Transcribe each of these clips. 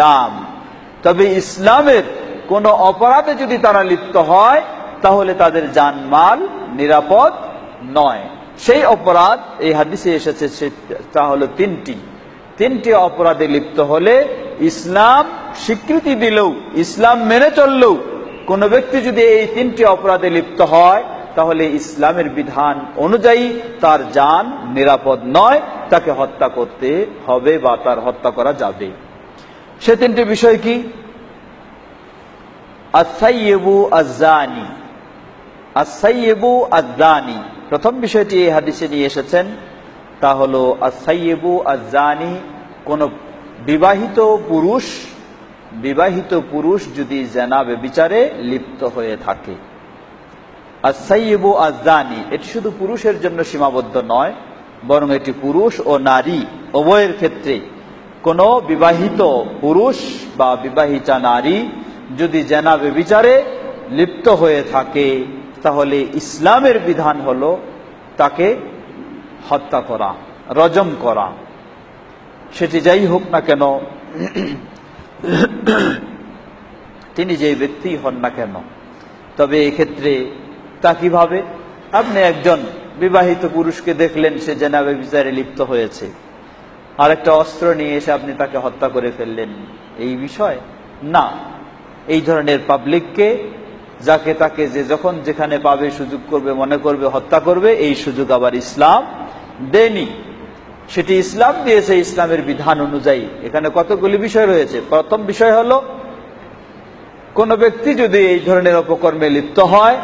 ইসলাম। তবে ইসলামের কোন অপরাধে যদি তারা লিপ্ত হয়, তাহলে তাদের জানমাল নিরাপদ নয়। সেই অপরাধ, এই হাদিসে এসেছে তা হলো তিনটি। তিনটি অপরাধে লিপ্ত হলে ইসলাম স্বীকৃতি দিলেও, ইসলাম মেনে চললেও, কোন ব্যক্তি যদি এই তিনটি অপরাধে লিপ্ত হয়, তাহলে ইসলামের বিধান অনুযায়ী তার জান নিরাপদ নয়, তাকে হত্যা করতে হবে বা তার হত্যা করা যাবে। সে তিনটি বিষয় কি? আসাইয়েবু আজানি আসাইয়েবু আজানি প্রথম বিষয়টি এই হাদিসে নিয়ে এসেছেন, তা হলো আসাইয়েবু আজানি কোন বিবাহিত পুরুষ বিবাহিত পুরুষ যদি জানাবে বিচারে লিপ্ত হয়ে থাকে। আসাইয়েবু আজানি এটি শুধু পুরুষের জন্য সীমাবদ্ধ নয়, বরং এটি পুরুষ ও নারী, উভয়ের ক্ষেত্রে কোনো বিবাহিত পুরুষ বা বিবাহিতা নারী যদি জেনাবে বিচারে লিপ্ত হয়ে থাকে, তাহলে ইসলামের বিধান হলো তাকে হত্যা করা, রজম করা। সেটি যাই হোক না কেন, তিনি যে ব্যক্তি হন না কেন, তবে এক্ষেত্রে তা কীভাবে? আপনি একজন বিবাহিত পুরুষকে দেখলেন সে জেনাবে বিচারে লিপ্ত হয়েছে। আর একটা অস্ত্র নিয়ে এসে আপনি তাকে হত্যা করে ফেললেন। এই বিষয়? না। এই ধরনের পাবলিককে যাকে তাকে যে যখন যেখানে পাবে সুযোগ করবে, মনে করবে, হত্যা করবে, এই সুযোগ আবার ইসলাম দেনি সেটি ইসলাম দিয়েছে, ইসলামের বিধান অনুযায়ী। এখানে কতগুলি বিষয় রয়েছে? প্রথম বিষয় হলো, কোন ব্যক্তি যদি এই ধরনের অপকর্মে লিপ্ত হয়,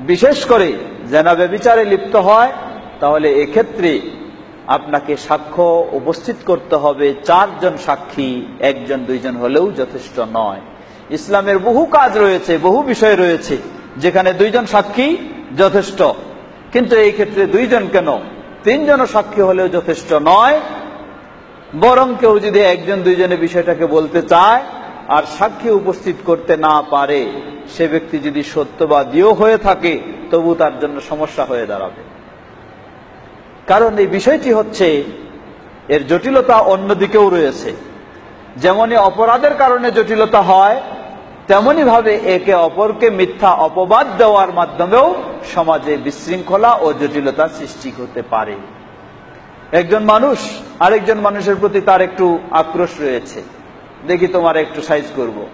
বিশেষ করে জেনাবে বিচারে লিপ্ত হয়, তাহলে এক্ষেত্রে আপনাকে সাক্ষ্য উপস্থিত করতে হবে চারজন সাক্ষী, একজন, দুইজন হলেও যথেষ্ট নয়। ইসলামের বহু কাজ রয়েছে, বহু বিষয় রয়েছে, যেখানে দুইজন সাক্ষী যথেষ্ট। কিন্তু এই ক্ষেত্রে দুইজন কেন? তিনজন সাক্ষী হলেও যথেষ্ট নয়। বরং কেউ যদি একজন দুইজনে বিষয়টাকে বলতে চায় আর সাক্ষী উপস্থিত করতে না পারে, সে ব্যক্তি যদি সত্যবাদীও হয়ে থাকে, তবু তার জন্য সমস্যা হয়ে দাঁড়াবে। কারণ এই বিষয়টি হচ্ছে, এর জটিলতা অন্যদিকেও রয়েছে। যেমনই অপরাধের কারণে জটিলতা হয় তেমনি ভাবে একে অপরকে মিথ্যা অপবাদ দেওয়ার মাধ্যমেও সমাজে বিশৃঙ্খলা ও জটিলতা সৃষ্টি হতে পারে। একজন মানুষ, আরেকজন মানুষের প্রতি তার একটু আক্রোশ রয়েছে। দেখি তোমার একটু সাইজ করব।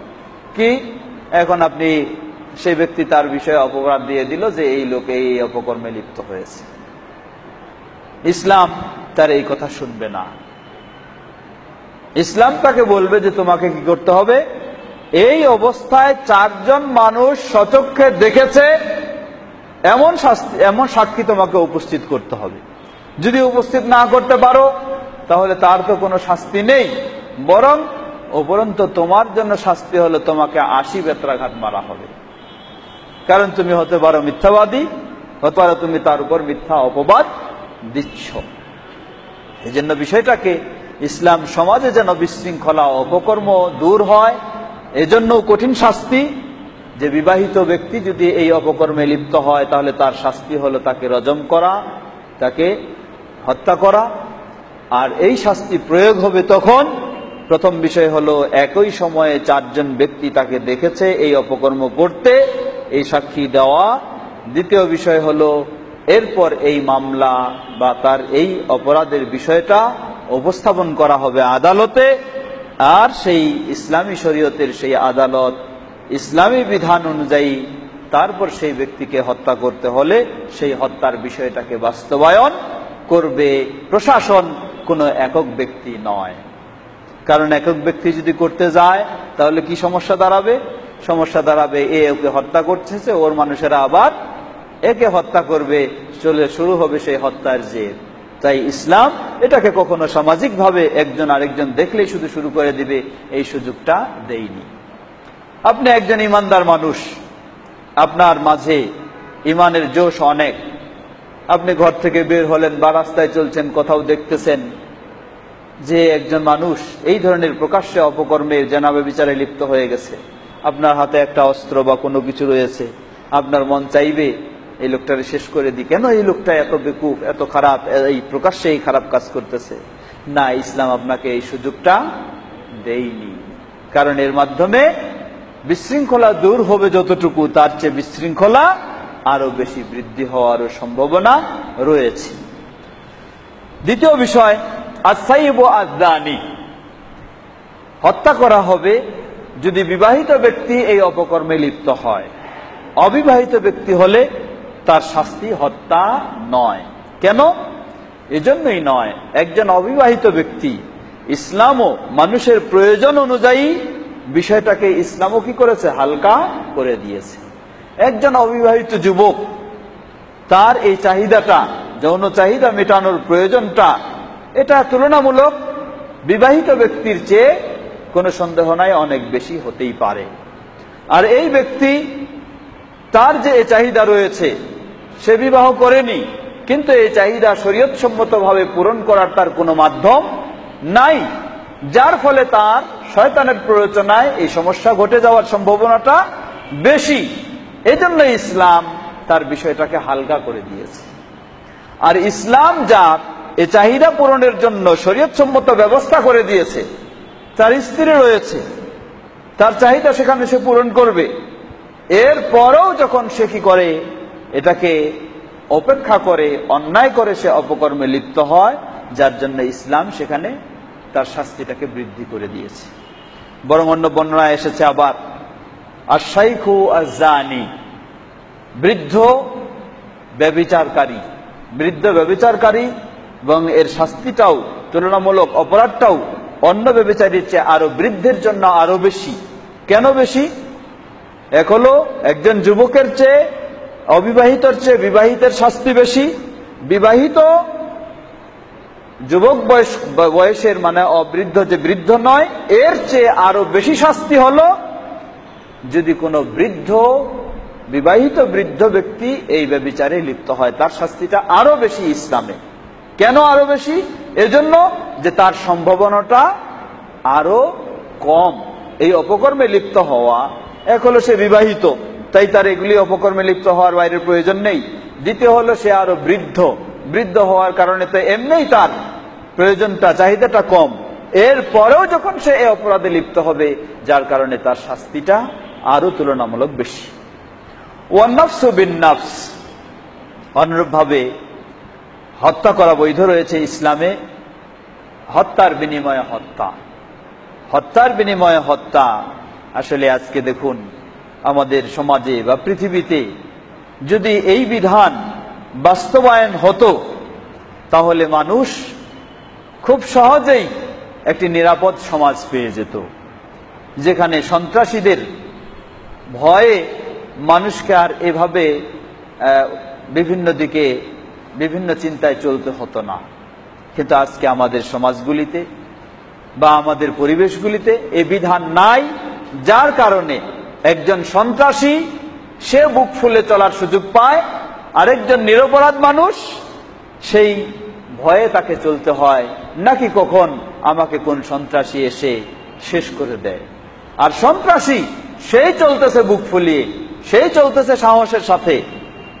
কি? এখন আপনি সেই ব্যক্তি তার বিষয়ে অপরাধ দিয়ে দিল যে এই লোক এই অপকর্মে লিপ্ত হয়েছে। ইসলাম তার এই কথা শুনবে না। ইসলাম তাকে বলবে যে তোমাকে কি করতে হবে? এই অবস্থায় চারজন মানুষ সচক্ষে দেখেছে, এমন শাস্তি, এমন সাক্ষী তোমাকে উপস্থিত করতে হবে। যদি উপস্থিত না করতে পারো, তাহলে তার তো কোনো শাস্তি নেই। বরং উপরন্ত তোমার জন্য শাস্তি হলো তোমাকে আশি বেত্রাঘাত মারা হবে। কারণ তুমি হতে পারো মিথ্যাবাদী, হতে পারো তুমি তার উপর মিথ্যা অপবাদ। দিচ্ছ। এই জন্য বিষয়টাকে ইসলাম সমাজে যেন বিশৃঙ্খলা অপকর্ম দূর হয় এজন্য কঠিন শাস্তি। যে বিবাহিত ব্যক্তি যদি এই অপকর্মে লিপ্ত হয়, তাহলে তার শাস্তি হলো তাকে রজম করা, তাকে হত্যা করা। আর এই শাস্তি প্রয়োগ হবে তখন। প্রথম বিষয় হলো, একই সময়ে চারজন ব্যক্তি তাকে দেখেছে এই অপকর্ম করতে, এই সাক্ষী দেওয়া। দ্বিতীয় বিষয় হলো এরপর এই মামলা বা তার এই অপরাধের বিষয়টা উপস্থাপন করা হবে আদালতে, আর সেই ইসলামী শরীয়তের সেই আদালত ইসলামী বিধান অনুযায়ী তারপর সেই ব্যক্তিকে হত্যা করতে হলে সেই হত্যার বিষয়টাকে বাস্তবায়ন করবে প্রশাসন, কোনো একক ব্যক্তি নয়। কারণ একক ব্যক্তি যদি করতে যায়, তাহলে কি সমস্যা দাঁড়াবে? সমস্যা দাঁড়াবে, এ ওকে হত্যা করতেছে ওর মানুষেরা আবার একে হত্যা করবে, চলে শুরু হবে সেই হত্যার জের। তাই ইসলাম এটাকে কখনো সামাজিকভাবে একজন আরেকজন দেখলেই শুধু শুরু করে দিবে, এই সুযোগটা দেয়নি। আপনি একজন ইমানদার মানুষ, আপনার মাঝে ইমানের জোশ অনেক। আপনি ঘর থেকে বের হলেন, বা রাস্তায় চলছেন, কোথাও দেখতেছেন যে একজন মানুষ এই ধরনের প্রকাশ্যে অপকর্মের জেনাবে বিচারে লিপ্ত হয়ে গেছে। আপনার হাতে একটা অস্ত্র বা কোনো কিছু রয়েছে, আপনার মন চাইবে এই লোকটারে শেষ করে দিই কেন এই লোকটা এত বেকুফ এত খারাপ, এই প্রকাশ্যে এই খারাপ কাজ করতেছে? না, ইসলাম আপনাকে এই সুযোগটা দেয়নি। কারণ এর মাধ্যমে বিশৃঙ্খলা দূর হবে যতটুকু, তার চেয়ে বিশৃঙ্খলা আরও বেশি বৃদ্ধি হওয়ারও সম্ভাবনা রয়েছে। দ্বিতীয় বিষয় আদানি হত্যা করা হবে যদি বিবাহিত ব্যক্তি এই অপকর্মে লিপ্ত হয়। অবিবাহিত ব্যক্তি হলে তার শাস্তি হত্যা নয়। কেন? এজন্যই নয়। একজন অবিবাহিত ব্যক্তি ইসলামও মানুষের প্রয়োজন অনুযায়ী বিষয়টাকে ইসলামও কি করেছে? হালকা করে দিয়েছে। একজন অবিবাহিত যুবক, তার এই চাহিদাটা, যৌন চাহিদা মেটানোর প্রয়োজনটা, এটা তুলনামূলক বিবাহিত ব্যক্তির চেয়ে কোনো সন্দেহ নাই, অনেক বেশি হতেই পারে। আর এই ব্যক্তি, তার যে চাহিদা রয়েছে সে বিবাহ করেনি। কিন্তু এই চাহিদা শরীয়তসম্মতভাবে পূরণ করার তার কোনো মাধ্যম নাই, যার ফলে তার শয়তানের প্ররোচনায় এই সমস্যা ঘটে যাওয়ার সম্ভাবনাটা বেশি। এজন্য ইসলাম তার বিষয়টাকে হালকা করে দিয়েছে। আর ইসলাম যার এ চাহিদা পূরণের জন্য শরীয়তসম্মত ব্যবস্থা করে দিয়েছে, তার স্ত্রী রয়েছে, তার চাহিদা সেখানে সে পূরণ করবে। এর পরেও যখন সে কি করে এটাকে অপেক্ষা করে, অন্যায় করে সে অপকর্মে লিপ্ত হয়, যার জন্য ইসলাম সেখানে তার শাস্তিটাকে বৃদ্ধি করে দিয়েছে। বরং অন্য বর্ণনায় এসেছে আবার আর শাইখু আজানি বৃদ্ধ ব্যবিচারকারী বৃদ্ধ ব্যবিচারকারী, এবং এর শাস্তিটাও, তুলনামূলক অপরাধটাও অন্য ব্যবচারীর চেয়ে আরও বৃদ্ধের জন্য আরও বেশি। কেন বেশি? এক হলো, একজন যুবকের চেয়ে অবিবাহিতর চেয়ে বিবাহিতের শাস্তি বেশি। বিবাহিত যুবক বয়স, বয়সের মানে অবৃদ্ধ যে বৃদ্ধ নয়, এর চেয়ে আরও বেশি শাস্তি হলো যদি কোনো বৃদ্ধ, বিবাহিত বৃদ্ধ ব্যক্তি এই ব্যবিচারে লিপ্ত হয়, তার শাস্তিটা আরও বেশি ইসলামে। কেন আরও বেশি? এজন্য যে তার সম্ভাবনাটা আরও কম। এই অপকর্মে লিপ্ত হওয়া, এক হলো সে বিবাহিত। তাই তার এগুলি অপকর্মে লিপ্ত হওয়ার বাইরের প্রয়োজন নেই। দ্বিতীয় হলো সে আরও বৃদ্ধ। বৃদ্ধ হওয়ার কারণে তো এমনিই তার প্রয়োজনটা, চাহিদাটা কম। এর পরেও যখন সে এ অপরাধে লিপ্ত হবে, যার কারণে তার শাস্তিটা আরও তুলনামূলক বেশি। ওয়ান্নাফস বিন নাফস। অনুরূপভাবে হত্যা করা বৈধ রয়েছে ইসলামে। হত্যার বিনিময়ে হত্যা। হত্যার বিনিময়ে হত্যা। আসলে আজকে দেখুন আমাদের সমাজে বা পৃথিবীতে যদি এই বিধান বাস্তবায়ন হতো, তাহলে মানুষ খুব সহজেই একটি নিরাপদ সমাজ পেয়ে যেত, যেখানে সন্ত্রাসীদের ভয়ে মানুষকে আর এভাবে বিভিন্ন দিকে বিভিন্ন চিন্তায় চলতে হতো না। কিন্তু আজকে আমাদের সমাজগুলিতে বা আমাদের পরিবেশগুলিতে এ বিধান নাই, যার কারণে একজন সন্ত্রাসী, সে বুক ফুলে চলার সুযোগ পায়। আরেকজন নিরপরাধ মানুষ, সেই ভয়ে তাকে চলতে হয়। নাকি কখন আমাকে কোন সন্ত্রাসী এসে শেষ করে দেয়? আর সন্ত্রাসী সেই চলতেছে বুক ফুলিয়ে। সেই চলতেছে সাহসের সাথে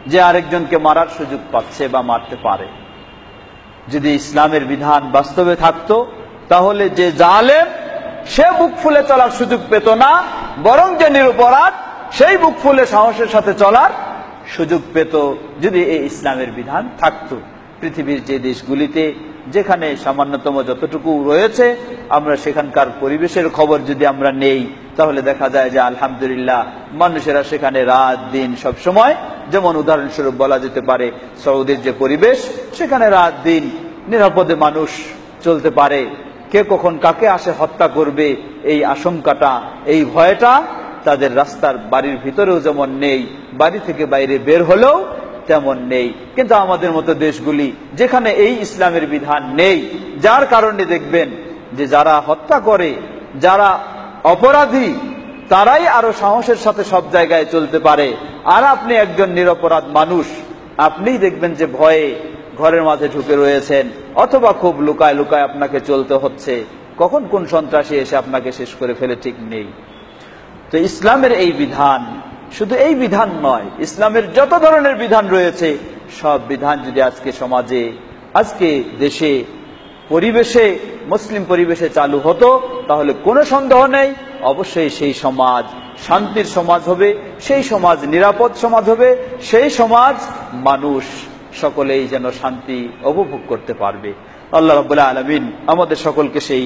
যে আরেকজনকে মারার সুযোগ পাচ্ছে বা মারতে পারে। যদি ইসলামের বিধান বাস্তবে থাকতো, তাহলে যে জালেম, সে বুক ফুলে চলার সুযোগ পেত না। বরং যে নিরপরাধ, সেই বুক ফুলে সাহসের সাথে চলার সুযোগ পেত যদি এই ইসলামের বিধান থাকতো। পৃথিবীর যে দেশগুলিতে, যেখানে সামান্যতম যতটুকু রয়েছে, আমরা সেখানকার পরিবেশের খবর যদি আমরা নেই, তাহলে দেখা যায় যে আলহামদুলিল্লাহ মানুষেরা সেখানে রাত দিন সব সময় যেমন উদাহরণস্বরূপ বলা যেতে পারে, সৌদির যে পরিবেশ, সেখানে রাত দিন নিরাপদে মানুষ চলতে পারে। কে কখন কাকে আসে হত্যা করবে, এই আশঙ্কাটা, এই ভয়টা তাদের রাস্তার বাড়ির ভিতরেও যেমন নেই, বাড়ি থেকে বাইরে বের হলেও তেমন নেই। কিন্তু আমাদের মতো দেশগুলি, যেখানে এই ইসলামের বিধান নেই, যার কারণে দেখবেন যে যারা হত্যা করে, যারা অপরাধী, তারাই আরও সাহসের সাথে সব জায়গায় চলতে পারে। আর আপনি একজন নিরপরাধ মানুষ, আপনিই দেখবেন যে ভয়ে ঘরের মাঝে ঢুকে রয়েছেন, অথবা খুব লুকায় লুকায় আপনাকে চলতে হচ্ছে, কখন কোন সন্ত্রাসী এসে আপনাকে শেষ করে ফেলে ঠিক নেই। তো ইসলামের এই বিধান শুধু এই বিধান নয়, ইসলামের যত ধরনের বিধান রয়েছে, সব বিধান যদি আজকে সমাজে, আজকে দেশে, পরিবেশে, মুসলিম পরিবেশে চালু হতো, তাহলে কোনো সন্দেহ নেই, অবশ্যই সেই সমাজ শান্তির সমাজ হবে, সেই সমাজ নিরাপদ সমাজ হবে, সেই সমাজ মানুষ সকলেই যেন শান্তি উপভোগ করতে পারবে। আল্লাহ রবুল্লাহ আলমিন আমাদের সকলকে সেই